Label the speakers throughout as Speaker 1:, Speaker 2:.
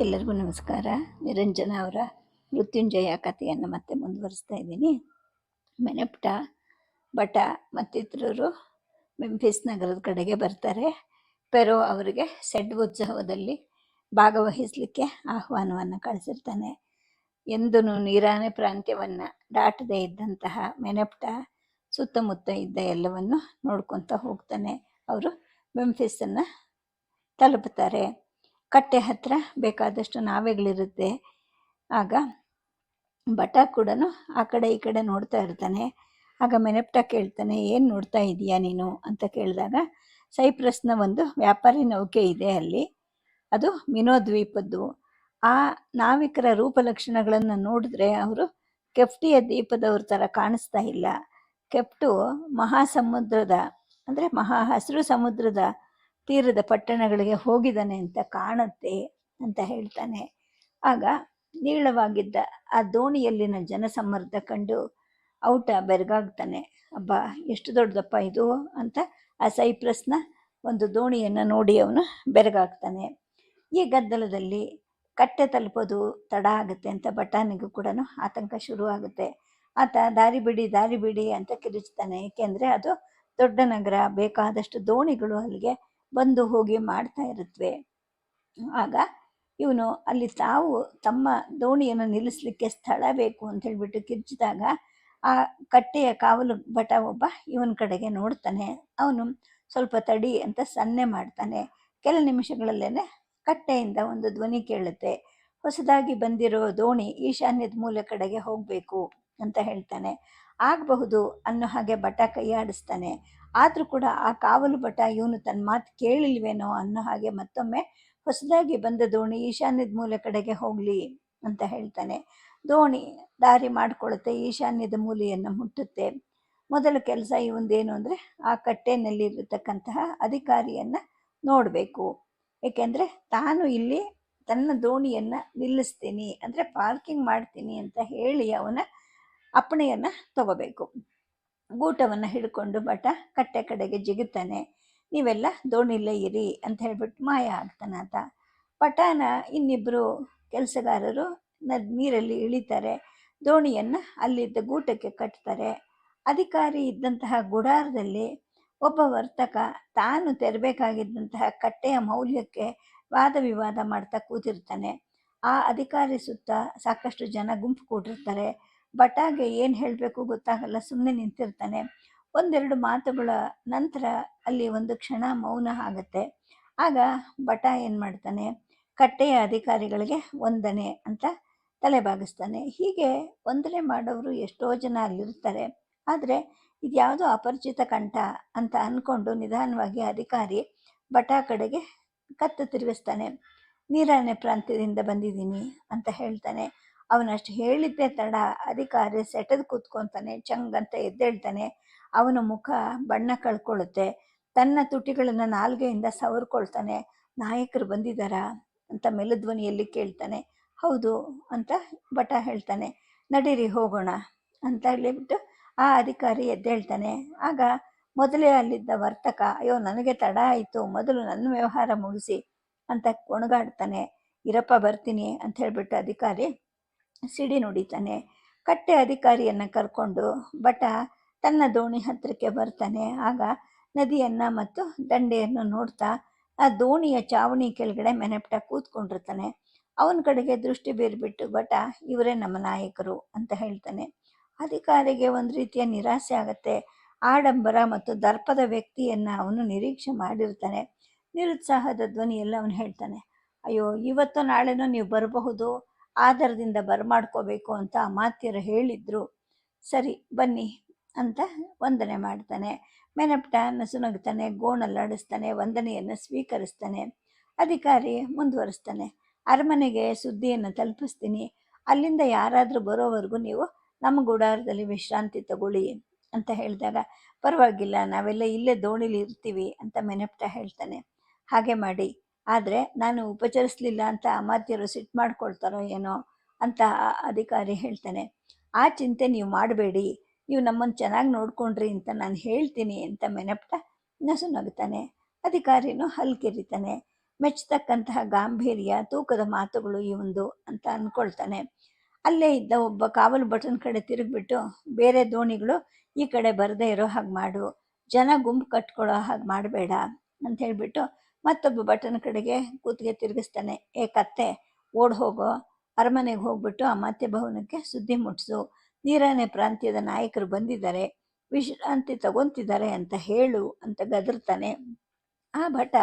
Speaker 1: ಎಲ್ಲರಿಗೂ ನಮಸ್ಕಾರ. ನಿರಂಜನ ಅವರ ಮೃತ್ಯುಂಜಯ ಕಥೆಯನ್ನು ಮತ್ತೆ ಮುಂದುವರಿಸ್ತಾ ಇದ್ದೀನಿ. ಮೆನೆಪ್ಟ, ಭಟ ಮತ್ತಿತರರು ಮೆಂಫಿಸ್ ನಗರದ ಕಡೆಗೆ ಬರ್ತಾರೆ. ಪೆರೋ ಅವರಿಗೆ ಸೆಡ್ ಉತ್ಸವದಲ್ಲಿ ಭಾಗವಹಿಸಲಿಕ್ಕೆ ಆಹ್ವಾನವನ್ನು ಕಳಿಸಿರ್ತಾನೆ. ಎಂದೂ ನೀರಾನೆ ಪ್ರಾಂತ್ಯವನ್ನು ದಾಟದೇ ಇದ್ದಂತಹ ಮೆನಪ್ಟ ಸುತ್ತಮುತ್ತ ಇದ್ದ ಎಲ್ಲವನ್ನು ನೋಡ್ಕೊತ ಹೋಗ್ತಾನೆ. ಅವರು ಮೆಂಫಿಸನ್ನು ತಲುಪುತ್ತಾರೆ. ಕಟ್ಟೆ ಹತ್ತಿರ ಬೇಕಾದಷ್ಟು ನಾವೆಗಳಿರುತ್ತೆ. ಆಗ ಬಟ ಕೂಡ ಆ ಕಡೆ ಈ ಕಡೆ ನೋಡ್ತಾ ಇರ್ತಾನೆ. ಆಗ ಮೆನೆಪ್ಟ ಕೇಳ್ತಾನೆ, ಏನು ನೋಡ್ತಾ ಇದೀಯಾ ನೀನು? ಅಂತ ಕೇಳಿದಾಗ, ಸೈಪ್ರಸ್ನ ಒಂದು ವ್ಯಾಪಾರಿ ನೌಕೆ ಇದೆ ಅಲ್ಲಿ. ಅದು ಮಿನೋ ದ್ವೀಪದ್ದು ಆ ನಾವಿಕರ ರೂಪಲಕ್ಷಣಗಳನ್ನು ನೋಡಿದ್ರೆ ಅವರು ಕೆಫ್ಟಿಯ ದ್ವೀಪದವ್ರ ಥರ ಕಾಣಿಸ್ತಾ ಇಲ್ಲ. ಕೆಫ್ಟು ಮಹಾಸಮುದ್ರದ, ಅಂದರೆ ಮಹಾ ಹಸಿರು ಸಮುದ್ರದ ತೀರದ ಪಟ್ಟಣಗಳಿಗೆ ಹೋಗಿದ್ದಾನೆ ಅಂತ ಕಾಣುತ್ತೆ ಅಂತ ಹೇಳ್ತಾನೆ. ಆಗ ನೀಳವಾಗಿದ್ದ ಆ ದೋಣಿಯಲ್ಲಿನ ಜನಸಮ್ಮರ್ದ ಕಂಡು ಔಟ ಬೆರಗಾಗ್ತಾನೆ. ಅಬ್ಬ, ಎಷ್ಟು ದೊಡ್ಡದಪ್ಪ ಇದು ಅಂತ ಆ ಸೈಪ್ರಸ್ನ ಒಂದು ದೋಣಿಯನ್ನು ನೋಡಿ ಅವನು ಬೆರಗಾಗ್ತಾನೆ. ಈ ಗದ್ದಲದಲ್ಲಿ ಕಟ್ಟೆ ತಲುಪೋದು ತಡ ಆಗುತ್ತೆ ಅಂತ ಬಟಾನಿಗೂ ಕೂಡ ಆತಂಕ ಶುರು ಆಗುತ್ತೆ ಆತ, ದಾರಿ ಬಿಡಿ ದಾರಿ ಬಿಡಿ ಅಂತ ಕಿರಿಚ್ತಾನೆ. ಏಕೆಂದರೆ ಅದು ದೊಡ್ಡ ನಗರ, ಬೇಕಾದಷ್ಟು ದೋಣಿಗಳು ಅಲ್ಲಿಗೆ ಬಂದು ಹೋಗಿ ಮಾಡ್ತಾ ಇರುತ್ತವೆ ಆಗ ಇವನು ಅಲ್ಲಿ ತಾವು ತಮ್ಮ ದೋಣಿಯನ್ನು ನಿಲ್ಲಿಸ್ಲಿಕ್ಕೆ ಸ್ಥಳ ಬೇಕು ಅಂತ ಹೇಳ್ಬಿಟ್ಟು ಕಿರ್ಚಿದಾಗ ಆ ಕಟ್ಟೆಯ ಕಾವಲು ಭಟ ಒಬ್ಬ ಇವನ ಕಡೆಗೆ ನೋಡ್ತಾನೆ. ಅವನು ಸ್ವಲ್ಪ ತಡಿ ಅಂತ ಸನ್ನೆ ಮಾಡ್ತಾನೆ. ಕೆಲ ನಿಮಿಷಗಳಲ್ಲೇನೆ ಕಟ್ಟೆಯಿಂದ ಒಂದು ಧ್ವನಿ ಕೇಳುತ್ತೆ. ಹೊಸದಾಗಿ ಬಂದಿರೋ ದೋಣಿ ಈಶಾನ್ಯದ ಮೂಲೆ ಕಡೆಗೆ ಹೋಗಬೇಕು ಅಂತ ಹೇಳ್ತಾನೆ. ಆಗಬಹುದು ಅನ್ನೋ ಹಾಗೆ ಬಟ ಕೈಯಾಡಿಸ್ತಾನೆ. ಆದರೂ ಕೂಡ ಆ ಕಾವಲು ಭಟ ಇವನು ತನ್ನ ಮಾತು ಕೇಳಿಲ್ವೇನೋ ಅನ್ನೋ ಹಾಗೆ ಮತ್ತೊಮ್ಮೆ ಹೊಸದಾಗಿ ಬಂದ ದೋಣಿ ಈಶಾನ್ಯದ ಮೂಲ ಕಡೆಗೆ ಹೋಗಲಿ ಅಂತ ಹೇಳ್ತಾನೆ. ದೋಣಿ ದಾರಿ ಮಾಡಿಕೊಳ್ಳುತ್ತೆ ಈಶಾನ್ಯದ ಮೂಲೆಯನ್ನು ಮುಟ್ಟುತ್ತೆ. ಮೊದಲ ಕೆಲಸ ಇವಂದೇನು ಅಂದರೆ ಆ ಕಟ್ಟೆನಲ್ಲಿರತಕ್ಕಂತಹ ಅಧಿಕಾರಿಯನ್ನು ನೋಡಬೇಕು. ಏಕೆಂದರೆ ತಾನು ಇಲ್ಲಿ ತನ್ನ ದೋಣಿಯನ್ನು ನಿಲ್ಲಿಸ್ತೀನಿ, ಅಂದರೆ ಪಾರ್ಕಿಂಗ್ ಮಾಡ್ತೀನಿ ಅಂತ ಹೇಳಿ ಅವನ ಅಪ್ಪಣೆಯನ್ನು ತಗೋಬೇಕು. ಗೂಟವನ್ನು ಹಿಡ್ಕೊಂಡು ಬಟ ಕಟ್ಟೆ ಕಡೆಗೆ ಜಿಗುತ್ತಾನೆ. ನೀವೆಲ್ಲ ದೋಣಿಲೇ ಇರಿ ಅಂತ ಹೇಳ್ಬಿಟ್ಟು ಮಾಯ ಆಗ್ತಾನೆ ಆತ ಪಟಾನ ಇನ್ನಿಬ್ಬರು ಕೆಲಸಗಾರರು ನದ್ ನೀರಲ್ಲಿ ಇಳಿತಾರೆ. ದೋಣಿಯನ್ನು ಅಲ್ಲಿದ್ದ ಗೂಟಕ್ಕೆ ಕಟ್ತಾರೆ. ಅಧಿಕಾರಿ ಇದ್ದಂತಹ ಗುಡಾರದಲ್ಲಿ ಒಬ್ಬ ವರ್ತಕ ತಾನು ತೆರಬೇಕಾಗಿದ್ದಂತಹ ಕಟ್ಟೆಯ ಮೌಲ್ಯಕ್ಕೆ ವಾದ ವಿವಾದ ಮಾಡ್ತಾ ಕೂತಿರ್ತಾನೆ. ಆ ಅಧಿಕಾರಿ ಸುತ್ತ ಸಾಕಷ್ಟು ಜನ ಗುಂಪು ಕೂಡಿರ್ತಾರೆ. ಭಟಾಗೆ ಏನು ಹೇಳಬೇಕು ಗೊತ್ತಾಗಲ್ಲ ಸುಮ್ಮನೆ ನಿಂತಿರ್ತಾನೆ. ಒಂದೆರಡು ಮಾತುಗಳ ನಂತರ ಅಲ್ಲಿ ಒಂದು ಕ್ಷಣ ಮೌನ ಆಗುತ್ತೆ. ಆಗ ಬಟ ಏನು ಮಾಡ್ತಾನೆ, ಕಟ್ಟೆಯ ಅಧಿಕಾರಿಗಳಿಗೆ ವಂದನೆ ಅಂತ ತಲೆ ಬಾಗಿಸ್ತಾನೆ. ಹೀಗೆ ವಂದನೆ ಮಾಡೋರು ಎಷ್ಟೋ ಜನ ಅಲ್ಲಿರ್ತಾರೆ. ಆದರೆ ಇದ್ಯಾವುದೋ ಅಪರಿಚಿತ ಕಂಠ ಅಂತ ಅಂದ್ಕೊಂಡು ನಿಧಾನವಾಗಿ ಅಧಿಕಾರಿ ಬಟ ಕಡೆಗೆ ಕತ್ತು ತಿರುಗಿಸ್ತಾನೆ. ನೀರಾನೆ ಪ್ರಾಂತ್ಯದಿಂದ ಬಂದಿದ್ದೀನಿ ಅಂತ ಹೇಳ್ತಾನೆ. ಅವನಷ್ಟು ಹೇಳಿದ್ದೆ ತಡ, ಅಧಿಕಾರಿ ಸೆಟದ್ ಕೂತ್ಕೊತಾನೆ ಚಂಗಂತ ಎದ್ದೇಳ್ತಾನೆ. ಅವನ ಮುಖ ಬಣ್ಣ ಕಳ್ಕೊಳ್ಳುತ್ತೆ. ತನ್ನ ತುಟಿಗಳನ್ನು ನಾಲ್ಗೆಯಿಂದ ಸವರ್ಕೊಳ್ತಾನೆ. ನಾಯಕರು ಬಂದಿದ್ದಾರಾ? ಅಂತ ಮೆಲುಧ್ವನಿಯಲ್ಲಿ ಕೇಳ್ತಾನೆ. ಹೌದು ಅಂತ ಭಟ ಹೇಳ್ತಾನೆ. ನಡೀರಿ, ಹೋಗೋಣ ಅಂತ ಹೇಳಿಬಿಟ್ಟು ಆ ಅಧಿಕಾರಿ ಎದ್ದೇಳ್ತಾನೆ. ಆಗ ಮೊದಲೇ ಅಲ್ಲಿದ್ದ ವರ್ತಕ, ಅಯ್ಯೋ, ನನಗೆ ತಡ ಆಯಿತು, ಮೊದಲು ನನ್ನ ವ್ಯವಹಾರ ಮುಗಿಸಿ ಅಂತ ಕೊಣಗಾಡ್ತಾನೆ ಇರಪ್ಪ, ಬರ್ತೀನಿ ಅಂತ ಹೇಳಿಬಿಟ್ಟು ಅಧಿಕಾರಿ ಸಿಡಿ ನುಡಿತಾನೆ. ಕಟ್ಟೆ ಅಧಿಕಾರಿಯನ್ನು ಕರ್ಕೊಂಡು ಭಟ ತನ್ನ ದೋಣಿ ಹತ್ತಿರಕ್ಕೆ ಬರ್ತಾನೆ. ಆಗ ನದಿಯನ್ನು ಮತ್ತು ದಂಡೆಯನ್ನು ನೋಡ್ತಾ ಆ ದೋಣಿಯ ಚಾವಣಿ ಕೆಳಗಡೆ ಮೆನೆಪ್ಟ ಕೂತ್ಕೊಂಡಿರ್ತಾನೆ. ಅವನ ಕಡೆಗೆ ದೃಷ್ಟಿ ಬೀರ್ಬಿಟ್ಟು ಭಟ, ಇವರೇ ನಮ್ಮ ನಾಯಕರು ಅಂತ ಹೇಳ್ತಾನೆ. ಅಧಿಕಾರಿಗೆ ಒಂದು ರೀತಿಯ ನಿರಾಸೆ ಆಗತ್ತೆ. ಆಡಂಬರ ಮತ್ತು ದರ್ಪದ ವ್ಯಕ್ತಿಯನ್ನು ಅವನು ನಿರೀಕ್ಷೆ ಮಾಡಿರ್ತಾನೆ. ನಿರುತ್ಸಾಹದ ಧ್ವನಿಯಲ್ಲಿ ಅವನು ಹೇಳ್ತಾನೆ. ಅಯ್ಯೋ, ಇವತ್ತು ನಾಳೆನೂ ನೀವು ಬರಬಹುದು? ಆಧಾರದಿಂದ ಬರಮಾಡ್ಕೋಬೇಕು ಅಂತ ಅಮಾತ್ಯರು ಹೇಳಿದ್ರು. ಸರಿ, ಬನ್ನಿ ಅಂತ ವಂದನೆ ಮಾಡ್ತಾನೆ. ಮೆನಪ್ಟ ನಸುನಗ್ತಾನೆ ಗೋಣಲ್ಲಾಡಿಸ್ತಾನೆ ವಂದನೆಯನ್ನು ಸ್ವೀಕರಿಸ್ತಾನೆ. ಅಧಿಕಾರಿ ಮುಂದುವರಿಸ್ತಾನೆ. ಅರಮನೆಗೆ ಸುದ್ದಿಯನ್ನು ತಲುಪಿಸ್ತೀನಿ. ಅಲ್ಲಿಂದ ಯಾರಾದರೂ ಬರೋವರೆಗೂ ನೀವು ನಮ್ಮ ಗುಡಾರದಲ್ಲಿ ವಿಶ್ರಾಂತಿ ತಗೊಳ್ಳಿ ಅಂತ ಹೇಳಿದಾಗ, ಪರವಾಗಿಲ್ಲ, ನಾವೆಲ್ಲ ಇಲ್ಲೇ ದೋಣಿಲಿ ಇರ್ತೀವಿ ಅಂತ ಮೆನಪ್ಟ ಹೇಳ್ತಾನೆ. ಹಾಗೆ ಮಾಡಿ. ಆದರೆ ನಾನು ಉಪಚರಿಸಲಿಲ್ಲ ಅಂತ ಅಮಾತ್ಯರು ಸಿಟ್ಟು ಮಾಡ್ಕೊಳ್ತಾರೋ ಏನೋ ಅಂತ ಅಧಿಕಾರಿ ಹೇಳ್ತಾನೆ. ಆ ಚಿಂತೆ ನೀವು ಮಾಡಬೇಡಿ. ನೀವು ನಮ್ಮನ್ನು ಚೆನ್ನಾಗಿ ನೋಡ್ಕೊಂಡ್ರಿ ಅಂತ ನಾನು ಹೇಳ್ತೀನಿ ಅಂತ ಮೆನಪ್ಟ ನಸು ನಗ್ತಾನೆ. ಅಧಿಕಾರಿನೂ ಹಲ್ಕಿರಿತಾನೆ ಮೆಚ್ಚತಕ್ಕಂತಹ ಗಾಂಭೀರ್ಯ, ತೂಕದ ಮಾತುಗಳು ಇವಂದು ಅಂತ ಅಂದ್ಕೊಳ್ತಾನೆ ಅಲ್ಲೇ ಇದ್ದ ಒಬ್ಬ ಕಾವಲು ಬಟನ್ ಕಡೆ ತಿರುಗಿಬಿಟ್ಟು, ಬೇರೆ ದೋಣಿಗಳು ಈ ಕಡೆ ಬರದೇ ಇರೋ ಹಾಗೆ ಮಾಡು. ಜನ ಗುಂಪು ಕಟ್ಕೊಳ್ಳೋ ಹಾಗೆ ಮಾಡಬೇಡ ಅಂತ ಹೇಳ್ಬಿಟ್ಟು ಮತ್ತೊಬ್ಬ ಭಟನ ಕಡೆಗೆ ಕೂತ್ಗೆ ತಿರುಗಿಸ್ತಾನೆ, ಏ ಕತ್ತೆ, ಓಡ್ ಹೋಗೋ. ಅರಮನೆಗೆ ಹೋಗ್ಬಿಟ್ಟು ಅಮಾತ್ಯ ಭವನಕ್ಕೆ ಸುದ್ದಿ ಮುಟ್ಟಿಸು ನೀರಾನೆ ಪ್ರಾಂತ್ಯದ ನಾಯಕರು ಬಂದಿದ್ದಾರೆ. ವಿಶ್ರಾಂತಿ ತಗೊಂತಿದ್ದಾರೆ ಅಂತ ಹೇಳು ಅಂತ ಗದರ್ತಾನೆ. ಆ ಭಟ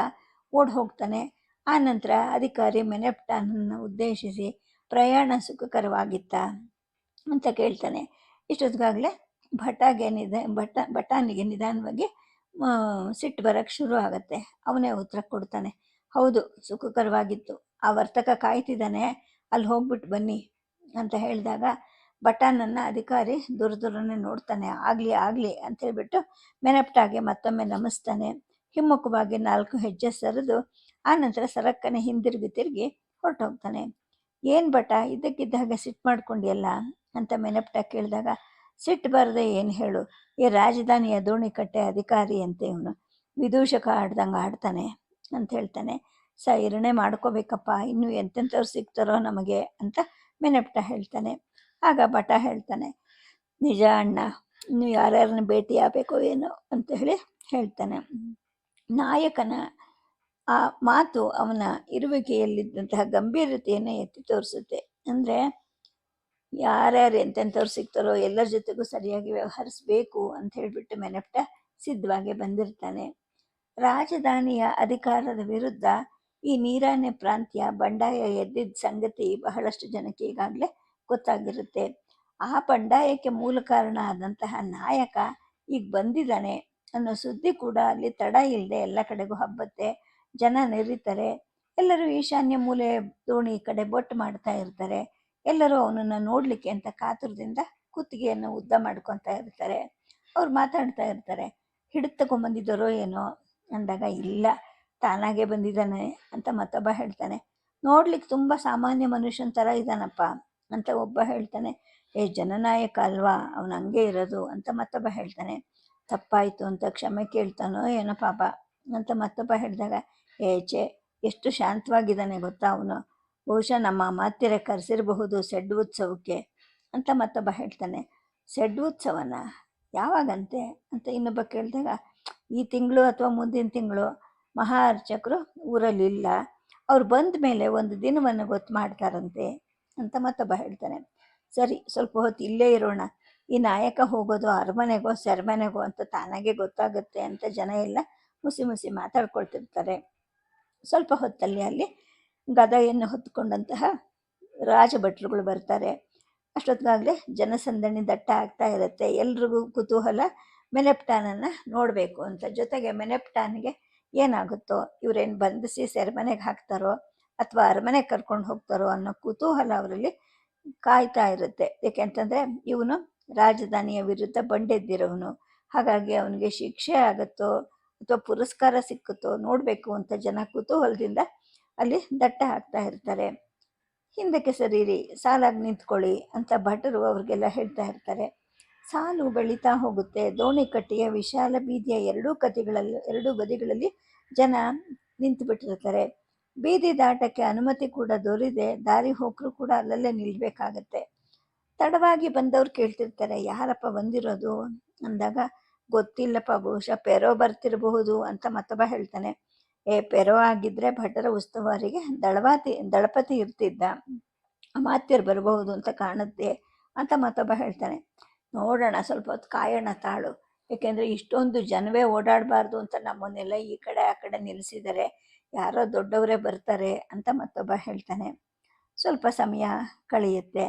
Speaker 1: ಓಡ್ ಹೋಗ್ತಾನೆ. ಆ ನಂತರ ಅಧಿಕಾರಿ ಮೆನೆಪ್ಟಾನನ್ನು ಉದ್ದೇಶಿಸಿ ಪ್ರಯಾಣ ಸುಖಕರವಾಗಿತ್ತ ಅಂತ ಕೇಳ್ತಾನೆ. ಇಷ್ಟೊತ್ತಿಗಾಗಲೇ ಭಟಾಗೆ ನಿಧ, ಭಟ, ಭಟಾನಿಗೆ ನಿಧಾನವಾಗಿ ಸಿಟ್ಟು ಬರೋಕ್ಕೆ ಶುರು ಆಗುತ್ತೆ. ಅವನೇ ಉತ್ತರ ಕೊಡ್ತಾನೆ. ಹೌದು, ಸುಖಕರವಾಗಿತ್ತು. ಆ ವರ್ತಕ ಕಾಯ್ತಿದ್ದಾನೆ. ಅಲ್ಲಿ ಹೋಗ್ಬಿಟ್ಟು ಬನ್ನಿ ಅಂತ ಹೇಳಿದಾಗ ಬಟನನ್ನು ಅಧಿಕಾರಿ ದೂರ ದೂರನೇ ನೋಡ್ತಾನೆ. ಆಗಲಿ ಆಗಲಿ ಅಂತೇಳ್ಬಿಟ್ಟು ಮೆನಪ್ಟಾಗೆ ಮತ್ತೊಮ್ಮೆ ನಮಿಸ್ತಾನೆ. ಹಿಮ್ಮುಖವಾಗಿ ನಾಲ್ಕು ಹೆಜ್ಜೆ ಸರಿದು ಆನಂತರ ಸರಕ್ಕನೆ ಹಿಂದಿರುಗಿ ತಿರುಗಿ ಹೊರಟೋಗ್ತಾನೆ. ಏನು ಬಟ ಇದ್ದಕ್ಕಿದ್ದ ಹಾಗೆ ಸಿಟ್ಟು ಮಾಡ್ಕೊಂಡಿಯಲ್ಲ? ಅಂತ ಮೆನಪ್ಟ ಕೇಳಿದಾಗ ಸಿಟ್ಟು ಬರದೆ ಏನು ಹೇಳು? ಈ ರಾಜಧಾನಿಯ ದೋಣಿಕಟ್ಟೆ ಅಧಿಕಾರಿ ಅಂತ ಇವನು. ವಿದೂಷಕ ಆಡ್ದಂಗೆ ಆಡ್ತಾನೆ ಅಂತ ಹೇಳ್ತಾನೆ. ಸ ಇರಣೆ ಮಾಡ್ಕೋಬೇಕಪ್ಪ, ಇನ್ನು ಎಂತೆಂಥವ್ರು ಸಿಗ್ತಾರೋ ನಮಗೆ ಅಂತ ಮೆನಪಟ ಹೇಳ್ತಾನೆ. ಆಗ ಬಟ ಹೇಳ್ತಾನೆ, ನಿಜ ಅಣ್ಣ, ಇನ್ನು ಯಾರ್ಯಾರನ್ನ ಭೇಟಿ ಆಗಬೇಕೋ ಏನೋ ಅಂತ ಹೇಳಿ ಹೇಳ್ತಾನೆ. ನಾಯಕನ ಆ ಮಾತು ಅವನ ಇರುವಿಕೆಯಲ್ಲಿದ್ದಂತಹ ಗಂಭೀರತೆಯನ್ನು ಎತ್ತಿ ತೋರಿಸುತ್ತೆ. ಅಂದರೆ ಯಾರ್ಯಾರು ಎಂತೆಂಥವ್ರು ಸಿಗ್ತಾರೋ ಎಲ್ಲರ ಜೊತೆಗೂ ಸರಿಯಾಗಿ ವ್ಯವಹರಿಸಬೇಕು ಅಂತ ಹೇಳಿಬಿಟ್ಟು ಮೆನಪ್ಟ ಸಿದ್ಧವಾಗಿ ಬಂದಿರ್ತಾನೆ. ರಾಜಧಾನಿಯ ಅಧಿಕಾರದ ವಿರುದ್ಧ ಈ ನೀರಾನೆ ಪ್ರಾಂತ್ಯ ಬಂಡಾಯ ಎದ್ದಿದ್ದ ಸಂಗತಿ ಬಹಳಷ್ಟು ಜನಕ್ಕೆ ಈಗಾಗಲೇ ಗೊತ್ತಾಗಿರುತ್ತೆ. ಆ ಬಂಡಾಯಕ್ಕೆ ಮೂಲ ಕಾರಣ ಆದಂತಹ ನಾಯಕ ಈಗ ಬಂದಿದ್ದಾನೆ ಅನ್ನೋ ಸುದ್ದಿ ಕೂಡ ಅಲ್ಲಿ ತಡ ಇಲ್ಲದೆ ಎಲ್ಲ ಕಡೆಗೂ ಹಬ್ಬತ್ತೆ. ಜನ ನೆರೀತಾರೆ. ಎಲ್ಲರೂ ಈಶಾನ್ಯ ಮೂಲೆ ದೋಣಿ ಕಡೆ ಬೊಟ್ಟು ಮಾಡ್ತಾ ಇರ್ತಾರೆ. ಎಲ್ಲರೂ ಅವನನ್ನು ನೋಡಲಿಕ್ಕೆ ಅಂತ ಕಾತುರದಿಂದ ಕುತ್ತಿಗೆಯನ್ನು ಉದ್ದ ಮಾಡ್ಕೊತಾ ಇರ್ತಾರೆ. ಅವ್ರು ಮಾತಾಡ್ತಾ ಇರ್ತಾರೆ. ಹಿಡಿದು ಏನೋ ಅಂದಾಗ, ಇಲ್ಲ, ತಾನಾಗೆ ಬಂದಿದ್ದಾನೆ ಅಂತ ಮತ್ತೊಬ್ಬ ಹೇಳ್ತಾನೆ. ನೋಡ್ಲಿಕ್ಕೆ ತುಂಬ ಸಾಮಾನ್ಯ ಮನುಷ್ಯನ ಥರ ಇದ್ದಾನಪ್ಪ ಅಂತ ಒಬ್ಬ ಹೇಳ್ತಾನೆ. ಏ, ಜನನಾಯಕ ಅಲ್ವಾ? ಅವನು ಹಂಗೆ ಇರೋದು ಅಂತ ಮತ್ತೊಬ್ಬ ಹೇಳ್ತಾನೆ. ತಪ್ಪಾಯಿತು ಅಂತ ಕ್ಷಮೆ ಕೇಳ್ತಾನೋ ಏನೋ ಪಾಪ ಅಂತ ಮತ್ತೊಬ್ಬ ಹೇಳಿದಾಗ, ಏ ಚೆ ಎಷ್ಟು ಶಾಂತವಾಗಿದ್ದಾನೆ ಗೊತ್ತಾ ಅವನು? ಬಹುಶಃ ನಮ್ಮ ಮಾತಿರ ಕರೆಸಿರಬಹುದು ಸೆಡ್ ಉತ್ಸವಕ್ಕೆ ಅಂತ ಮತ್ತೊಬ್ಬ ಹೇಳ್ತಾನೆ. ಸೆಡ್ ಉತ್ಸವನ ಯಾವಾಗಂತೆ? ಅಂತ ಇನ್ನೊಬ್ಬ ಕೇಳಿದಾಗ, ಈ ತಿಂಗಳು ಅಥವಾ ಮುಂದಿನ ತಿಂಗಳು ಮಹಾ ಅರ್ಚಕರು ಊರಲ್ಲಿಲ್ಲ. ಅವ್ರು ಬಂದ ಮೇಲೆ ಒಂದು ದಿನವನ್ನು ಗೊತ್ತು ಮಾಡ್ತಾರಂತೆ ಅಂತ ಮತ್ತೊಬ್ಬ ಹೇಳ್ತಾನೆ. ಸರಿ, ಸ್ವಲ್ಪ ಹೊತ್ತು ಇಲ್ಲೇ ಇರೋಣ. ಈ ನಾಯಕ ಹೋಗೋದು ಅರಮನೆಗೋ ಸೆರಮನೆಗೋ ಅಂತ ತಾನಾಗೆ ಗೊತ್ತಾಗುತ್ತೆ ಅಂತ ಜನ ಎಲ್ಲ ಮುಸಿ ಮುಸಿ ಮಾತಾಡ್ಕೊಳ್ತಿರ್ತಾರೆ. ಸ್ವಲ್ಪ ಹೊತ್ತಲ್ಲಿ ಅಲ್ಲಿ ಗದೆಯನ್ನು ಹೊತ್ತುಕೊಂಡಂತಹ ರಾಜಭಟ್ರುಗಳು ಬರ್ತಾರೆ. ಅಷ್ಟೊತ್ತಿಗಾಗಲೇ ಜನಸಂದಣಿ ದಟ್ಟ ಆಗ್ತಾ ಇರುತ್ತೆ. ಎಲ್ರಿಗೂ ಕುತೂಹಲ, ಮೆನೆಪ್ಟಾನನ್ನು ನೋಡಬೇಕು ಅಂತ. ಜೊತೆಗೆ ಮೆನೆಪ್ಟಾನ್ಗೆ ಏನಾಗುತ್ತೋ, ಇವರೇನು ಬಂಧಿಸಿ ಸೆರೆಮನೆಗೆ ಹಾಕ್ತಾರೋ ಅಥವಾ ಅರಮನೆಗೆ ಕರ್ಕೊಂಡು ಹೋಗ್ತಾರೋ ಅನ್ನೋ ಕುತೂಹಲ ಅವರಲ್ಲಿ ಕಾಯ್ತಾ ಇರುತ್ತೆ. ಏಕೆಂತಂದರೆ ಇವನು ರಾಜಧಾನಿಯ ವಿರುದ್ಧ ಬಂಡೆದ್ದಿರೋನು ಹಾಗಾಗಿ ಅವನಿಗೆ ಶಿಕ್ಷೆ ಆಗುತ್ತೋ ಅಥವಾ ಪುರಸ್ಕಾರ ಸಿಕ್ಕುತ್ತೋ ನೋಡಬೇಕು ಅಂತ ಜನ ಕುತೂಹಲದಿಂದ ಅಲ್ಲಿ ದಟ್ಟ ಹಾಕ್ತಾ ಇರ್ತಾರೆ. ಹಿಂದಕ್ಕೆ ಸರೀರಿ, ಸಾಲಾಗಿ ನಿಂತ್ಕೊಳ್ಳಿ ಅಂತ ಭಟರು ಅವ್ರಿಗೆಲ್ಲ ಹೇಳ್ತಾ ಇರ್ತಾರೆ. ಸಾಲು ಬೆಳೀತಾ ಹೋಗುತ್ತೆ. ದೋಣಿ ಕಟ್ಟಿಯ ವಿಶಾಲ ಬೀದಿಯ ಎರಡೂ ಕತಿಗಳಲ್ಲಿ ಎರಡೂ ಬದಿಗಳಲ್ಲಿ ಜನ ನಿಂತು ಬಿಟ್ಟಿರ್ತಾರೆ ಬೀದಿ ದಾಟಕ್ಕೆ ಅನುಮತಿ ಕೂಡ ದೊರೆಯದೆ ದಾರಿ ಹೋಕರು ಕೂಡ ಅಲ್ಲಲ್ಲೇ ನಿಲ್ಬೇಕಾಗತ್ತೆ. ತಡವಾಗಿ ಬಂದವ್ರು ಕೇಳ್ತಿರ್ತಾರೆ, ಯಾರಪ್ಪ ಬಂದಿರೋದು? ಅಂದಾಗ, ಗೊತ್ತಿಲ್ಲಪ್ಪ, ಬಹುಶಃ ಪೆರೋ ಬರ್ತಿರಬಹುದು ಅಂತ ಮತ್ತೊಬ್ಬ ಹೇಳ್ತಾನೆ. ಏ, ಪೆರೋ ಆಗಿದ್ರೆ ಭಟರ ಉಸ್ತುವಾರಿಗೆ ದಳವಾತಿ, ದಳಪತಿ ಇರ್ತಿದ್ದ. ಅಮಾತ್ಯರು ಬರಬಹುದು ಅಂತ ಕಾಣುತ್ತೆ ಅಂತ ಮತ್ತೊಬ್ಬ ಹೇಳ್ತಾನೆ. ನೋಡೋಣ, ಸ್ವಲ್ಪ ಹೊತ್ತು ಕಾಯೋಣ ತಾಳು. ಏಕೆಂದರೆ ಇಷ್ಟೊಂದು ಜನವೇ ಓಡಾಡಬಾರ್ದು ಅಂತ ನಮ್ಮನ್ನೆಲ್ಲ ಈ ಕಡೆ ಆ ಕಡೆ ನಿಲ್ಲಿಸಿದರೆ ಯಾರೋ ದೊಡ್ಡವರೇ ಬರ್ತಾರೆ ಅಂತ ಮತ್ತೊಬ್ಬ ಹೇಳ್ತಾನೆ. ಸ್ವಲ್ಪ ಸಮಯ ಕಳೆಯುತ್ತೆ.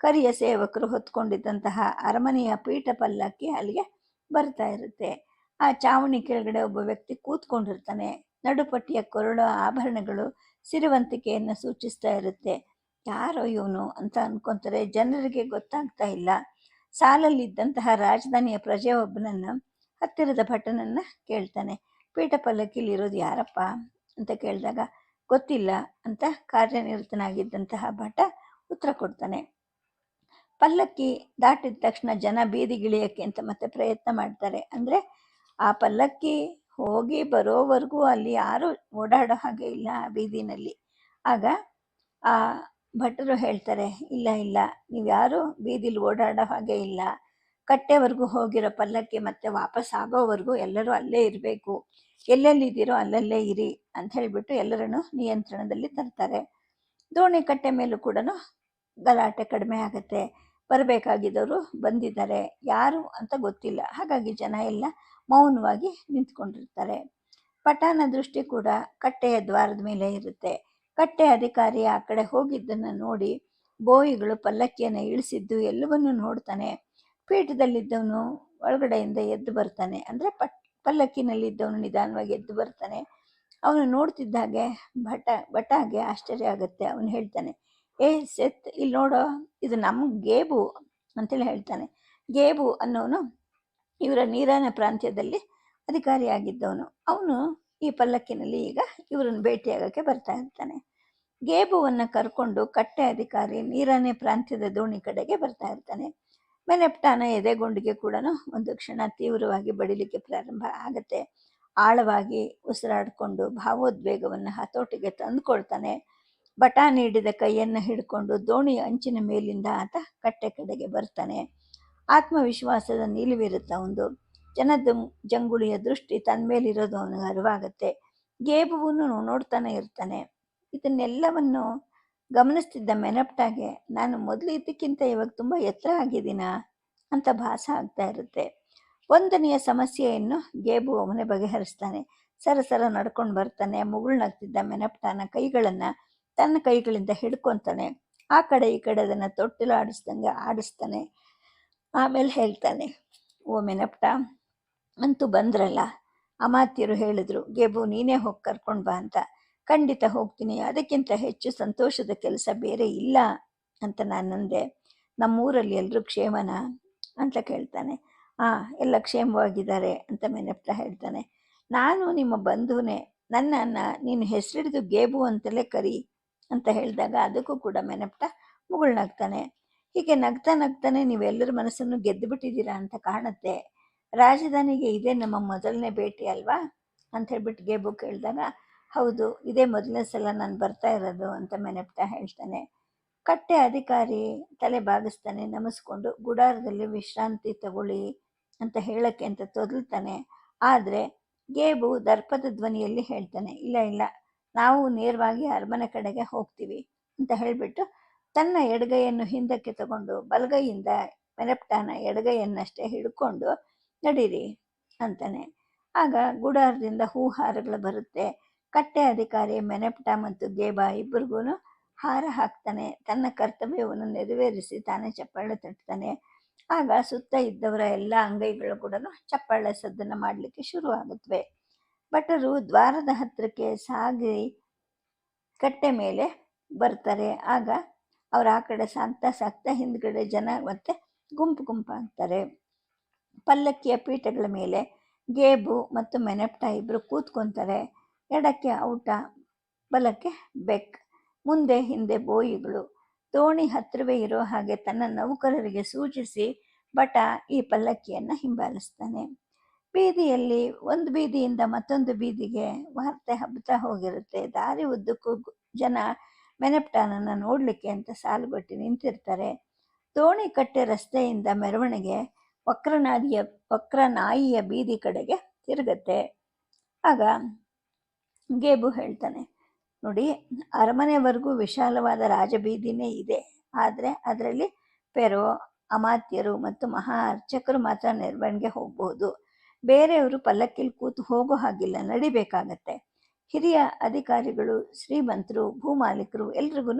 Speaker 1: ಕರಿಯ ಸೇವಕರು ಹೊತ್ಕೊಂಡಿದ್ದಂತಹ ಅರಮನೆಯ ಪೀಠ ಪಲ್ಲಕ್ಕಿ ಅಲ್ಲಿಗೆ ಬರ್ತಾ ಇರುತ್ತೆ. ಆ ಚಾವಣಿ ಕೆಳಗಡೆ ಒಬ್ಬ ವ್ಯಕ್ತಿ ಕೂತ್ಕೊಂಡಿರ್ತಾನೆ. ನಡುಪಟ್ಟಿಯ ಕೊರಳು ಆಭರಣಗಳು ಸಿರಿವಂತಿಕೆಯನ್ನು ಸೂಚಿಸ್ತಾ ಇರುತ್ತೆ. ಯಾರೋ ಇವನು ಅಂತ ಅನ್ಕೊಂತಾರೆ. ಜನರಿಗೆ ಗೊತ್ತಾಗ್ತಾ ಇಲ್ಲ. ಸಾಲಲ್ಲಿದ್ದಂತಹ ರಾಜಧಾನಿಯ ಪ್ರಜೆ ಒಬ್ಬನನ್ನು ಹತ್ತಿರದ ಭಟನನ್ನ ಕೇಳ್ತಾನೆ. ಪೀಠ ಪಲ್ಲಕ್ಕಿಲಿರೋದು ಯಾರಪ್ಪ ಅಂತ ಕೇಳಿದಾಗ, ಗೊತ್ತಿಲ್ಲ ಅಂತ ಕಾರ್ಯನಿರತನಾಗಿದ್ದಂತಹ ಭಟ ಉತ್ತರ ಕೊಡ್ತಾನೆ. ಪಲ್ಲಕ್ಕಿ ದಾಟಿದ ತಕ್ಷಣ ಜನ ಬೀದಿಗಿಳಿಯೋಕ್ಕೆ ಅಂತ ಮತ್ತೆ ಪ್ರಯತ್ನ ಮಾಡ್ತಾರೆ. ಅಂದರೆ, ಆ ಪಲ್ಲಕ್ಕಿ ಹೋಗಿ ಬರೋವರೆಗೂ ಅಲ್ಲಿ ಯಾರು ಓಡಾಡೋ ಹಾಗೆ ಇಲ್ಲ ಆ ಬೀದಿನಲ್ಲಿ. ಆಗ, ಆ ಭಟರು ಹೇಳ್ತಾರೆ, ಇಲ್ಲ ಇಲ್ಲ, ನೀವು ಯಾರು ಬೀದಿಲಿ ಓಡಾಡೋ ಹಾಗೆ ಇಲ್ಲ. ಕಟ್ಟೆವರೆಗೂ ಹೋಗಿರೋ ಪಲ್ಲಕ್ಕೆ ಮತ್ತೆ ವಾಪಸ್ ಆಗೋವರೆಗೂ ಎಲ್ಲರೂ ಅಲ್ಲೇ ಇರಬೇಕು. ಎಲ್ಲೆಲ್ಲಿದ್ದೀರೋ ಅಲ್ಲಲ್ಲೇ ಇರಿ ಅಂತ ಹೇಳಿಬಿಟ್ಟು ಎಲ್ಲರನ್ನು ನಿಯಂತ್ರಣದಲ್ಲಿ ತರ್ತಾರೆ. ದೋಣಿ ಕಟ್ಟೆ ಮೇಲೂ ಕೂಡ ಗಲಾಟೆ ಕಡಿಮೆ ಆಗುತ್ತೆ. ಬರಬೇಕಾಗಿದ್ದವರು ಬಂದಿದ್ದಾರೆ. ಯಾರು ಅಂತ ಗೊತ್ತಿಲ್ಲ. ಹಾಗಾಗಿ ಜನ ಎಲ್ಲ ಮೌನವಾಗಿ ನಿಂತ್ಕೊಂಡಿರ್ತಾರೆ. ಪಠಾನ ದೃಷ್ಟಿ ಕೂಡ ಕಟ್ಟೆಯ ದ್ವಾರದ ಮೇಲೆ ಇರುತ್ತೆ. ಕಟ್ಟೆ ಅಧಿಕಾರಿ ಆ ಕಡೆ ಹೋಗಿದ್ದನ್ನು ನೋಡಿ ಬೋಯಿಗಳು ಪಲ್ಲಕ್ಕಿಯನ್ನು ಇಳಿಸಿದ್ದು ಎಲ್ಲವನ್ನೂ ನೋಡ್ತಾನೆ. ಪೀಠದಲ್ಲಿದ್ದವನು ಒಳಗಡೆಯಿಂದ ಎದ್ದು ಬರ್ತಾನೆ. ಅಂದರೆ ಪಟ್, ಪಲ್ಲಕ್ಕಿನಲ್ಲಿದ್ದವನು ನಿಧಾನವಾಗಿ ಎದ್ದು ಬರ್ತಾನೆ. ಅವನು ನೋಡ್ತಿದ್ದ ಹಾಗೆ ಭಟ, ಭಟಾಗೆ ಆಶ್ಚರ್ಯ ಆಗುತ್ತೆ. ಅವನು ಹೇಳ್ತಾನೆ, ಏ ಸೆತ್, ಇಲ್ಲಿ ನೋಡೋ, ಇದು ನಮ್ಮ ಗೇಬು ಅಂತೇಳಿ ಹೇಳ್ತಾನೆ. ಗೇಬು ಅನ್ನೋನು ಇವರ ನೀರಾನ ಪ್ರಾಂತ್ಯದಲ್ಲಿ ಅಧಿಕಾರಿಯಾಗಿದ್ದವನು. ಅವನು ಈ ಪಲ್ಲಕ್ಕಿನಲ್ಲಿ ಈಗ ಇವರನ್ನು ಭೇಟಿಯಾಗೋಕ್ಕೆ ಬರ್ತಾ ಇರ್ತಾನೆ. ಗೇಬುವನ್ನು ಕರ್ಕೊಂಡು ಕಟ್ಟೆ ಅಧಿಕಾರಿ ನೀರಾನೆ ಪ್ರಾಂತ್ಯದ ದೋಣಿ ಕಡೆಗೆ ಬರ್ತಾ ಇರ್ತಾನೆ. ಮೆನೆಪ್ಟಾನ ಎದೆಗುಂಡಿಗೆ ಕೂಡ ಒಂದು ಕ್ಷಣ ತೀವ್ರವಾಗಿ ಬಡಿಲಿಕ್ಕೆ ಪ್ರಾರಂಭ ಆಗುತ್ತೆ. ಆಳವಾಗಿ ಉಸಿರಾಡಿಕೊಂಡು ಭಾವೋದ್ವೇಗವನ್ನು ಹತೋಟಿಗೆ ತಂದುಕೊಳ್ತಾನೆ. ಬಟಾ ನೀಡಿದ ಕೈಯನ್ನು ಹಿಡ್ಕೊಂಡು ದೋಣಿ ಅಂಚಿನ ಮೇಲಿಂದ ಆತ ಕಟ್ಟೆ ಕಡೆಗೆ ಬರ್ತಾನೆ. ಆತ್ಮವಿಶ್ವಾಸದ ನಿಲುವಿರುತ್ತೆ ಒಂದು ಜನದ ಜಂಗುಳಿಯ ದೃಷ್ಟಿ ತನ್ನ ಮೇಲಿರೋದು ಅವನಿಗೆ ಅರಿವಾಗುತ್ತೆ. ಗೇಬುವನ್ನು ನೋಡ್ತಾನೆ ಇರ್ತಾನೆ. ಇದನ್ನೆಲ್ಲವನ್ನು ಗಮನಿಸ್ತಿದ್ದ ಮೆನಪ್ಟಾಗೆ, ನಾನು ಮೊದಲು ಇದಕ್ಕಿಂತ ಇವಾಗ ತುಂಬ ಎತ್ತರ ಆಗಿದ್ದೀನ? ಅಂತ ಭಾಸ ಆಗ್ತಾ ಇರುತ್ತೆ. ಒಂದನೆಯ ಸಮಸ್ಯೆಯನ್ನು ಗೇಬು ಅವನೇ ಬಗೆಹರಿಸ್ತಾನೆ. ಸರಸರ ನಡ್ಕೊಂಡು ಬರ್ತಾನೆ. ಮುಗುಳ್ನಾಗ್ತಿದ್ದ ಮೆನಪ್ಟಾನ ಕೈಗಳನ್ನು ತನ್ನ ಕೈಗಳಿಂದ ಹಿಡ್ಕೊತಾನೆ. ಆ ಕಡೆ ಈ ಕಡೆ ಅದನ್ನು ತೊಟ್ಟಿಲು ಆಡಿಸ್ದಂಗೆ ಆಡಿಸ್ತಾನೆ. ಆಮೇಲೆ ಹೇಳ್ತಾನೆ, ಓ ಮೆನಪ್ಟ ಅಂತೂ ಬಂದ್ರಲ್ಲ? ಅಮಾತ್ಯರು ಹೇಳಿದ್ರು, ಗೆಬು, ನೀನೇ ಹೋಗಿ ಕರ್ಕೊಂಡು ಬಾ ಅಂತ. ಖಂಡಿತ ಹೋಗ್ತೀನಿ, ಅದಕ್ಕಿಂತ ಹೆಚ್ಚು ಸಂತೋಷದ ಕೆಲಸ ಬೇರೆ ಇಲ್ಲ ಅಂತ ನಾನಂದೆ ನಮ್ಮೂರಲ್ಲಿ ಎಲ್ಲರೂ ಕ್ಷೇಮನ? ಅಂತ ಕೇಳ್ತಾನೆ. ಆ, ಎಲ್ಲ ಕ್ಷೇಮವಾಗಿದ್ದಾರೆ ಅಂತ ಮೆನಪ್ಟ ಹೇಳ್ತಾನೆ. ನಾನು ನಿಮ್ಮ ಬಂಧುನೇ, ನನ್ನನ್ನು ನೀನು ಹೆಸರಿಡಿದು ಗೇಬು ಅಂತಲೇ ಕರಿ ಅಂತ ಹೇಳಿದಾಗ, ಅದಕ್ಕೂ ಕೂಡ ಮೆನಪ್ಟ ಮುಗುಳ್ನಾಗ್ತಾನೆ. ಹೀಗೆ ನಗ್ತಾ ನಗ್ತಾನೆ ನೀವೆಲ್ಲರ ಮನಸ್ಸನ್ನು ಗೆದ್ದು ಬಿಟ್ಟಿದ್ದೀರಾ ಅಂತ ಕಾಣುತ್ತೆ. ರಾಜಧಾನಿಗೆ ಇದೇ ನಮ್ಮ ಮೊದಲನೇ ಭೇಟಿ ಅಲ್ವಾ? ಅಂತ ಹೇಳ್ಬಿಟ್ಟು ಗೇಬು ಕೇಳಿದಾಗ, ಹೌದು, ಇದೇ ಮೊದಲನೇ ಸಲ ನಾನು ಬರ್ತಾ ಇರೋದು ಅಂತ ಮೆನಪ್ತಾ ಹೇಳ್ತಾನೆ. ಕಟ್ಟೆ ಅಧಿಕಾರಿ ತಲೆ ಬಾಗಿಸ್ತಾನೆ, ನಮಸ್ಕೊಂಡು ಗುಡಾರದಲ್ಲಿ ವಿಶ್ರಾಂತಿ ತಗೊಳ್ಳಿ ಅಂತ ಹೇಳಕ್ಕೆ ಅಂತ ತೊದಲ್ತಾನೆ. ಆದರೆ ಗೇಬು ದರ್ಪದ ಧ್ವನಿಯಲ್ಲಿ ಹೇಳ್ತಾನೆ, ಇಲ್ಲ ಇಲ್ಲ, ನಾವು ನೇರವಾಗಿ ಅರಮನೆ ಕಡೆಗೆ ಹೋಗ್ತೀವಿ ಅಂತ ಹೇಳಿಬಿಟ್ಟು ತನ್ನ ಎಡಗೈಯನ್ನು ಹಿಂದಕ್ಕೆ ತಗೊಂಡು ಬಲಗೈಯಿಂದ ಮೆರಪ್ಟಾನ ಎಡಗೈಯನ್ನಷ್ಟೇ ಹಿಡ್ಕೊಂಡು ನಡೀರಿ ಅಂತಾನೆ. ಆಗ ಗುಡಾರದಿಂದ ಹೂಹಾರಗಳು ಬರುತ್ತೆ. ಕಟ್ಟೆ ಅಧಿಕಾರಿ ಮೆನೆಪ್ಟ ಮತ್ತು ಗೇಬಾ ಇಬ್ಬರಿಗೂ ಹಾರ ಹಾಕ್ತಾನೆ. ತನ್ನ ಕರ್ತವ್ಯವನ್ನು ನೆರವೇರಿಸಿ ತಾನೇ ಚಪ್ಪಾಳೆ ತಟ್ತಾನೆ. ಆಗ ಸುತ್ತ ಇದ್ದವರ ಎಲ್ಲ ಅಂಗೈಗಳು ಕೂಡ ಚಪ್ಪಾಳೆ ಸದ್ದನ್ನು ಮಾಡಲಿಕ್ಕೆ ಶುರುವಾಗುತ್ತವೆ. ಭಟರು ದ್ವಾರದ ಹತ್ತಿರಕ್ಕೆ ಸಾಗಿ ಕಟ್ಟೆ ಮೇಲೆ ಬರ್ತಾರೆ. ಆಗ ಅವ್ರು ಆ ಕಡೆ ಸಾಗ್ತಾ ಸಾಗ್ತಾ ಹಿಂದ್ಗಡೆ ಜನ ಮತ್ತೆ ಗುಂಪು ಗುಂಪಾಗ್ತಾರೆ ಪಲ್ಲಕ್ಕಿಯ ಪೀಠಗಳ ಮೇಲೆ ಗೇಬು ಮತ್ತು ಮೆನೆಪ್ಟ ಇಬ್ಬರು ಕೂತ್ಕೊತಾರೆ. ಎಡಕ್ಕೆ ಔಟ, ಬಲಕ್ಕೆ ಬೆಕ್, ಮುಂದೆ ಹಿಂದೆ ಬೋಯಿಗಳು. ದೋಣಿ ಹತ್ತಿರವೇ ಇರೋ ಹಾಗೆ ತನ್ನ ನೌಕರರಿಗೆ ಸೂಚಿಸಿ ಬಟ ಈ ಪಲ್ಲಕ್ಕಿಯನ್ನು ಹಿಂಬಾಲಿಸ್ತಾನೆ. ಬೀದಿಯಲ್ಲಿ ಒಂದು ಬೀದಿಯಿಂದ ಮತ್ತೊಂದು ಬೀದಿಗೆ ವಾರ್ತೆ ಹಬ್ಬತಾ ಹೋಗಿರುತ್ತೆ. ದಾರಿ ಉದ್ದಕ್ಕೂ ಜನ ಮೆನೆಪ್ಟಾನನ್ನು ನೋಡಲಿಕ್ಕೆ ಅಂತ ಸಾಲುಗಟ್ಟಿ ನಿಂತಿರ್ತಾರೆ. ದೋಣಿ ಕಟ್ಟೆ ರಸ್ತೆಯಿಂದ ಮೆರವಣಿಗೆ ವಕ್ರನಾದಿಯ, ವಕ್ರನಾಯಿಯ ಬೀದಿ ಕಡೆಗೆ ತಿರುಗತ್ತೆ. ಆಗ ಗೇಬು ಹೇಳ್ತಾನೆ, ನೋಡಿ, ಅರಮನೆವರೆಗೂ ವಿಶಾಲವಾದ ರಾಜಬೀದಿನೇ ಇದೆ. ಆದರೆ ಅದರಲ್ಲಿ ಪೆರೋ, ಅಮಾತ್ಯರು ಮತ್ತು ಮಹಾ ಅರ್ಚಕರು ಮಾತ್ರ ಮೆರವಣಿಗೆ ಹೋಗಬಹುದು ಬೇರೆಯವರು ಪಲ್ಲಕ್ಕಿಲ್ ಕೂತು ಹೋಗೋ ಹಾಗಿಲ್ಲ, ನಡಿಬೇಕಾಗತ್ತೆ. ಹಿರಿಯ ಅಧಿಕಾರಿಗಳು, ಶ್ರೀಮಂತರು, ಭೂಮಾಲೀಕರು ಎಲ್ರಿಗೂ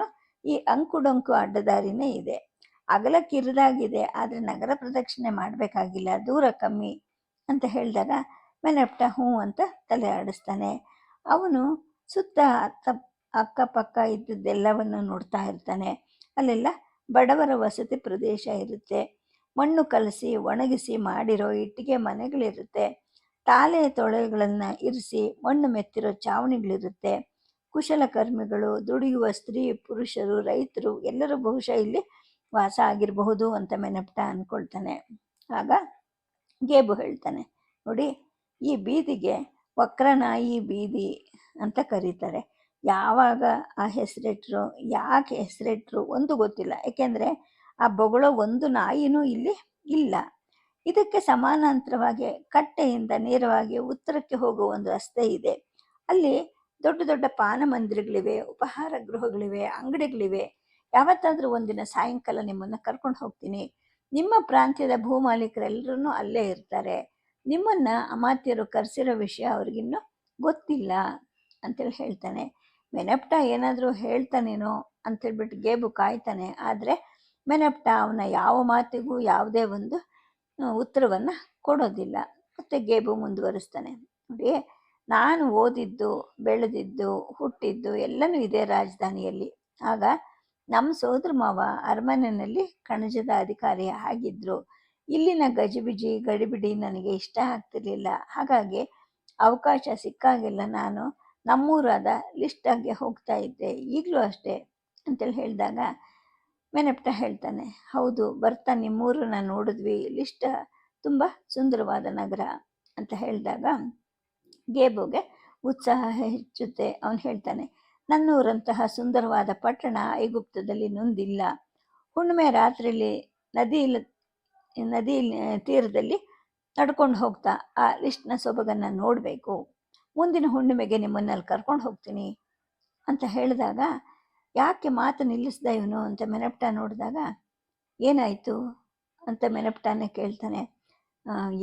Speaker 1: ಈ ಅಂಕುಡೊಂಕು ಅಡ್ಡದಾರಿನೇ ಇದೆ. ಅಗಲ ಕಿರಿದಾಗಿದೆ ಆದರೆ ನಗರ ಪ್ರದಕ್ಷಿಣೆ ಮಾಡಬೇಕಾಗಿಲ್ಲ, ದೂರ ಕಮ್ಮಿ ಅಂತ ಹೇಳಿದಾಗ ಮೆನಪ್ಟ ಹ್ಞೂ ಅಂತ ತಲೆ ಆಡಿಸ್ತಾನೆ. ಅವನು ಸುತ್ತ ಅಕ್ಕ ಅಕ್ಕಪಕ್ಕ ಇದ್ದದ್ದೆಲ್ಲವನ್ನು ನೋಡ್ತಾ ಇರ್ತಾನೆ. ಅಲ್ಲೆಲ್ಲ ಬಡವರ ವಸತಿ ಪ್ರದೇಶ ಇರುತ್ತೆ. ಮಣ್ಣು ಕಲಸಿ, ಒಣಗಿಸಿ ಮಾಡಿರೋ ಇಟ್ಟಿಗೆ ಮನೆಗಳಿರುತ್ತೆ. ತಾಲೆ ತೊಳೆಗಳನ್ನು ಇರಿಸಿ ಮಣ್ಣು ಮೆತ್ತಿರೋ ಛಾವಣಿಗಳಿರುತ್ತೆ ಕುಶಲಕರ್ಮಿಗಳು ದುಡಿಯುವ ಸ್ತ್ರೀ, ಪುರುಷರು, ರೈತರು ಎಲ್ಲರೂ ಬಹುಶಃ ಇಲ್ಲಿ ವಾಸ ಆಗಿರಬಹುದು ಅಂತ ಮೆನಪ್ಟ ಅಂದ್ಕೊಳ್ತಾನೆ ಆಗ ಗೇಬು ಹೇಳ್ತಾನೆ. ನೋಡಿ, ಈ ಬೀದಿಗೆ ವಕ್ರನಾಯಿ ಬೀದಿ ಅಂತ ಕರೀತಾರೆ. ಯಾವಾಗ ಆ ಹೆಸರಿಟ್ರು, ಯಾಕೆ ಹೆಸರಿಟ್ರು ಒಂದು ಗೊತ್ತಿಲ್ಲ. ಯಾಕೆಂದರೆ ಆ ಬೊಗಳೋ ಒಂದು ನಾಯಿನೂ ಇಲ್ಲಿ ಇಲ್ಲ. ಇದಕ್ಕೆ ಸಮಾನಾಂತರವಾಗಿ ಕಟ್ಟೆಯಿಂದ ನೇರವಾಗಿ ಉತ್ತರಕ್ಕೆ ಹೋಗುವ ಒಂದು ರಸ್ತೆ ಇದೆ. ಅಲ್ಲಿ ದೊಡ್ಡ ದೊಡ್ಡ ಪಾನ ಮಂದಿರಗಳಿವೆ, ಉಪಹಾರ ಗೃಹಗಳಿವೆ, ಅಂಗಡಿಗಳಿವೆ. ಯಾವತ್ತಾದರೂ ಒಂದಿನ ಸಾಯಂಕಾಲ ನಿಮ್ಮನ್ನು ಕರ್ಕೊಂಡು ಹೋಗ್ತೀನಿ. ನಿಮ್ಮ ಪ್ರಾಂತ್ಯದ ಭೂಮಾಲೀಕರೆಲ್ಲರೂ ಅಲ್ಲೇ ಇರ್ತಾರೆ. ನಿಮ್ಮನ್ನ ಅಮಾತ್ಯರು ಕರೆಸಿರೋ ವಿಷಯ ಅವ್ರಿಗಿನ್ನೂ ಗೊತ್ತಿಲ್ಲ ಅಂತೇಳಿ ಹೇಳ್ತಾನೆ. ಮೆನಪ್ಟ ಏನಾದರೂ ಹೇಳ್ತಾನೇನೋ ಅಂತೇಳ್ಬಿಟ್ಟು ಗೇಬು ಕಾಯ್ತಾನೆ. ಆದರೆ ಮೆನಪ್ಟ ಅವನ ಯಾವ ಮಾತಿಗೂ ಯಾವುದೇ ಒಂದು ಉತ್ತರವನ್ನು ಕೊಡೋದಿಲ್ಲ. ಮತ್ತು ಗೇಬು ಮುಂದುವರಿಸ್ತಾನೆ. ನೋಡಿ, ನಾನು ಓದಿದ್ದು, ಬೆಳೆದಿದ್ದು, ಹುಟ್ಟಿದ್ದು ಎಲ್ಲನೂ ಇದೆ ರಾಜಧಾನಿಯಲ್ಲಿ. ಆಗ ನಮ್ಮ ಸೋದರ ಮಾವ ಅರಮನೆಯಲ್ಲಿ ಕಣಜದ ಅಧಿಕಾರಿ ಆಗಿದ್ದರು ಇಲ್ಲಿನ ಗಜಿಬಿಜಿ, ಗಡಿಬಿಡಿ ನನಗೆ ಇಷ್ಟ ಆಗ್ತಿರ್ಲಿಲ್ಲ. ಹಾಗಾಗಿ ಅವಕಾಶ ಸಿಕ್ಕಾಗೆಲ್ಲ ನಾನು ನಮ್ಮೂರಾದ ಲಿಸ್ಟಾಗೆ ಹೋಗ್ತಾ ಇದ್ದೆ. ಈಗಲೂ ಅಷ್ಟೇ, ಅಂತೇಳಿ ಹೇಳಿದಾಗ ಮೆನಪ್ಟ ಹೇಳ್ತಾನೆ, ಹೌದು, ಬರ್ತಾ ನಿಮ್ಮೂರನ್ನ ನೋಡಿದ್ವಿ ಲಿಷ್ಟ ತುಂಬ ಸುಂದರವಾದ ನಗರ, ಅಂತ ಹೇಳಿದಾಗ ಗೇಬುಗೆ ಉತ್ಸಾಹ ಹೆಚ್ಚುತ್ತೆ. ಅವನು ಹೇಳ್ತಾನೆ, ನನ್ನೂರಂತಹ ಸುಂದರವಾದ ಪಟ್ಟಣ ಐಗುಪ್ತದಲ್ಲಿ ನೊಂದಿಲ್ಲ. ಹುಣ್ಣಿಮೆ ರಾತ್ರಿಯಲ್ಲಿ ನದಿ ನದಿ ತೀರದಲ್ಲಿ ನಡ್ಕೊಂಡು ಹೋಗ್ತಾ, ಆ ಲಿಸ್ಟ್ನ ಸೊಬಗನ್ನು ನೋಡಬೇಕು. ಮುಂದಿನ ಹುಣ್ಣಿಮೆಗೆ ನಿಮ್ಮನ್ನಲ್ಲಿ ಕರ್ಕೊಂಡು ಹೋಗ್ತೀನಿ, ಅಂತ ಹೇಳಿದಾಗ ಯಾಕೆ ಮಾತು ನಿಲ್ಲಿಸ್ದ ಇವನು ಅಂತ ಮೆನಪ್ಟ ನೋಡಿದಾಗ, ಏನಾಯಿತು ಅಂತ ಮೆನಪ್ಟಾನೆ ಕೇಳ್ತಾನೆ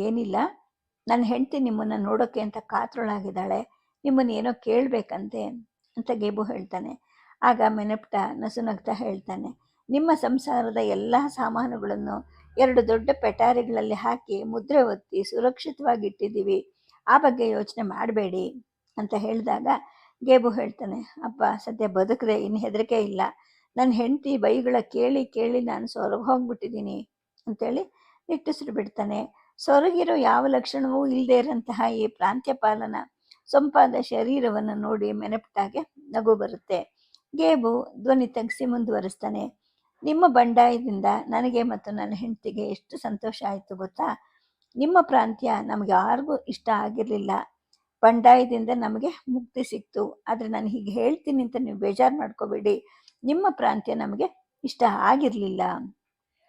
Speaker 1: ಏನಿಲ್ಲ. ನನ್ನ ಹೆಂಡತಿ ನಿಮ್ಮನ್ನು ನೋಡೋಕ್ಕೆ ಅಂತ ಕಾತ್ರೊಳಾಗಿದ್ದಾಳೆ. ನಿಮ್ಮನ್ನು ಏನೋ ಕೇಳಬೇಕಂತೆ, ಅಂತ ಗೇಬು ಹೇಳ್ತಾನೆ. ಆಗ ಮೆನಪ್ಟ ನಸುನಗ್ತಾ ಹೇಳ್ತಾನೆ, ನಿಮ್ಮ ಸಂಸಾರದ ಎಲ್ಲ ಸಾಮಾನುಗಳನ್ನು ಎರಡು ದೊಡ್ಡ ಪೆಟಾರಿಗಳಲ್ಲಿ ಹಾಕಿ ಮುದ್ರೆ ಒತ್ತಿ ಸುರಕ್ಷಿತವಾಗಿ ಇಟ್ಟಿದ್ದೀವಿ ಆ ಬಗ್ಗೆ ಯೋಚನೆ ಮಾಡಬೇಡಿ, ಅಂತ ಹೇಳಿದಾಗ ಗೇಬು ಹೇಳ್ತಾನೆ ಅಪ್ಪ ಸದ್ಯ ಬದುಕದೆ, ಇನ್ನು ಹೆದರಿಕೆ ಇಲ್ಲ. ನನ್ನ ಹೆಂಡತಿ ಬೈಗಳ ಕೇಳಿ ಕೇಳಿ ನಾನು ಸೊರಗು ಹೋಗ್ಬಿಟ್ಟಿದ್ದೀನಿ ಅಂತೇಳಿ ನಿಟ್ಟುಸಿರು ಬಿಡ್ತಾನೆ. ಸೊರಗಿರೋ ಯಾವ ಲಕ್ಷಣವೂ ಇಲ್ಲದೆ ಇರೋಂತಹ ಈ ಪ್ರಾಂತ್ಯಪಾಲನ ಸೊಂಪಾದ ಶರೀರವನ್ನು ನೋಡಿ ಮೆನಪಿಟ್ಟಾಗೆ ನಗು ಬರುತ್ತೆ. ಗೇಬು ಧ್ವನಿ ತಗ್ಸಿ ಮುಂದುವರಿಸ್ತಾನೆ. ನಿಮ್ಮ ಬಂಡಾಯದಿಂದ ನನಗೆ ಮತ್ತು ನನ್ನ ಹೆಂಡತಿಗೆ ಎಷ್ಟು ಸಂತೋಷ ಆಯಿತು ಗೊತ್ತಾ? ನಿಮ್ಮ ಪ್ರಾಂತ್ಯ ನಮಗೆ ಯಾರಿಗೂ ಇಷ್ಟ ಆಗಿರಲಿಲ್ಲ. ಬಂಡಾಯದಿಂದ ನಮಗೆ ಮುಕ್ತಿ ಸಿಕ್ತು. ಆದರೆ ನಾನು ಹೀಗೆ ಹೇಳ್ತೀನಿ ಅಂತ ನೀವು ಬೇಜಾರು ಮಾಡ್ಕೋಬೇಡಿ. ನಿಮ್ಮ ಪ್ರಾಂತ್ಯ ನಮಗೆ ಇಷ್ಟ ಆಗಿರಲಿಲ್ಲ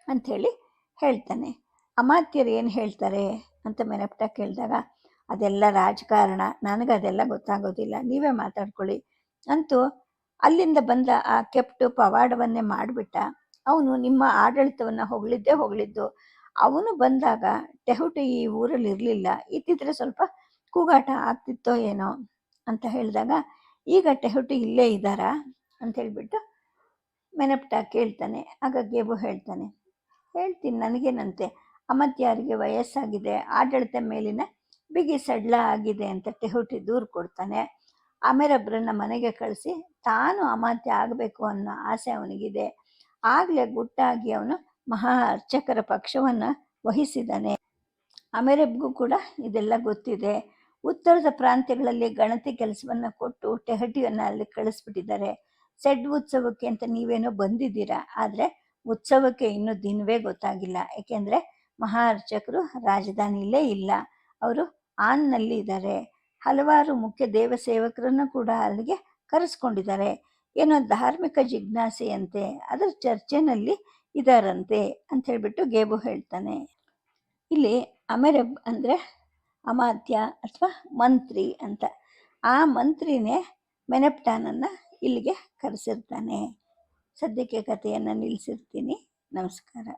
Speaker 1: ಅಂಥೇಳಿ ಹೇಳ್ತಾನೆ. ಅಮಾತ್ಯರು ಏನು ಹೇಳ್ತಾರೆ ಅಂತ ಮೆನಪ್ಟ ಕೇಳಿದಾಗ, ಅದೆಲ್ಲ ರಾಜಕಾರಣ, ನನಗೆ ಅದೆಲ್ಲ ಗೊತ್ತಾಗೋದಿಲ್ಲ. ನೀವೇ ಮಾತಾಡ್ಕೊಳ್ಳಿ ಅಂತೂ ಅಲ್ಲಿಂದ ಬಂದ ಆ ಕೆಪ್ಟು ಪವಾಡವನ್ನೇ ಮಾಡಿಬಿಟ್ಟ. ಅವನು ನಿಮ್ಮ ಆಡಳಿತವನ್ನು ಹೊಗಳಿದ್ದೇ ಹೊಗಳಿದ್ದು. ಅವನು ಬಂದಾಗ ಟೆಹುಟು ಈ ಊರಲ್ಲಿ ಇರಲಿಲ್ಲ ಇದ್ದಿದ್ರೆ ಸ್ವಲ್ಪ ಕೂಗಾಟ ಆಗ್ತಿತ್ತೋ ಏನೋ ಅಂತ ಹೇಳಿದಾಗ ಈಗ ಟೆಹುಟು ಇಲ್ಲೇ ಇದ್ದಾರಾ? ಅಂತ ಹೇಳಿಬಿಟ್ಟು ಮೆನಪ್ಟ ಕೇಳ್ತಾನೆ, ಆಗ ಗೇಬು ಹೇಳ್ತಾನೆ, ಹೇಳ್ತೀನಿ ನನಗೇನಂತೆ, ಅಮತ್ಯಾರಿಗೆ ವಯಸ್ಸಾಗಿದೆ, ಆಡಳಿತ ಮೇಲಿನ ಬಿಗಿ ಸಡ್ಲ ಆಗಿದೆ ಅಂತ ಟೆಹುಟಿ ದೂರು ಕೊಡ್ತಾನೆ ಆಮೇಲೊಬ್ಬರನ್ನ ಮನೆಗೆ ಕಳಿಸಿ ತಾನು ಅಮಾತ್ಯ ಆಗಬೇಕು ಅನ್ನೋ ಆಸೆ ಅವನಿಗಿದೆ, ಆಗಲೇ ಗುಟ್ಟಾಗಿ ಅವನು ಮಹಾ ಅರ್ಚಕರ ಪಕ್ಷವನ್ನು ವಹಿಸಿದ್ದಾನೆ. ಅಮೆರಬ್ಗೂ ಕೂಡ ಇದೆಲ್ಲ ಗೊತ್ತಿದೆ ಉತ್ತರದ ಪ್ರಾಂತ್ಯಗಳಲ್ಲಿ ಗಣತಿ ಕೆಲಸವನ್ನು ಕೊಟ್ಟು ಟೆಹಟಿಯನ್ನು ಅಲ್ಲಿ ಕಳಿಸ್ಬಿಟ್ಟಿದ್ದಾರೆ. ಸೆಡ್ ಉತ್ಸವಕ್ಕೆ ಅಂತ ನೀವೇನೋ ಬಂದಿದ್ದೀರಾ? ಆದರೆ ಉತ್ಸವಕ್ಕೆ ಇನ್ನೂ ದಿನವೇ ಗೊತ್ತಾಗಿಲ್ಲ. ಯಾಕೆಂದ್ರೆ ಮಹಾ ಅರ್ಚಕರು ರಾಜಧಾನಿಯಲ್ಲೇ ಇಲ್ಲ. ಅವರು ಆನ್ನಲ್ಲಿ ಇದ್ದಾರೆ. ಹಲವಾರು ಮುಖ್ಯ ದೇವ ಸೇವಕರನ್ನು ಕೂಡ ಅಲ್ಲಿಗೆ ಕರೆಸ್ಕೊಂಡಿದ್ದಾರೆ. ಏನೋ ಧಾರ್ಮಿಕ ಜಿಜ್ಞಾಸೆಯಂತೆ, ಅದರ ಚರ್ಚೆನಲ್ಲಿ ಇದಾರಂತೆ ಅಂತ ಹೇಳ್ಬಿಟ್ಟು ಗೇಬು ಹೇಳ್ತಾನೆ. ಇಲ್ಲಿ ಅಮೆರಬ್ ಅಂದರೆ ಅಮಾತ್ಯ ಅಥವಾ ಮಂತ್ರಿ ಅಂತ. ಆ ಮಂತ್ರಿನೇ ಮೆನಪ್ಟಾನನ್ನು ಇಲ್ಲಿಗೆ ಕರೆಸಿರ್ತಾನೆ. ಸದ್ಯಕ್ಕೆ ಕಥೆಯನ್ನು ನಿಲ್ಲಿಸಿರ್ತೀನಿ ನಮಸ್ಕಾರ.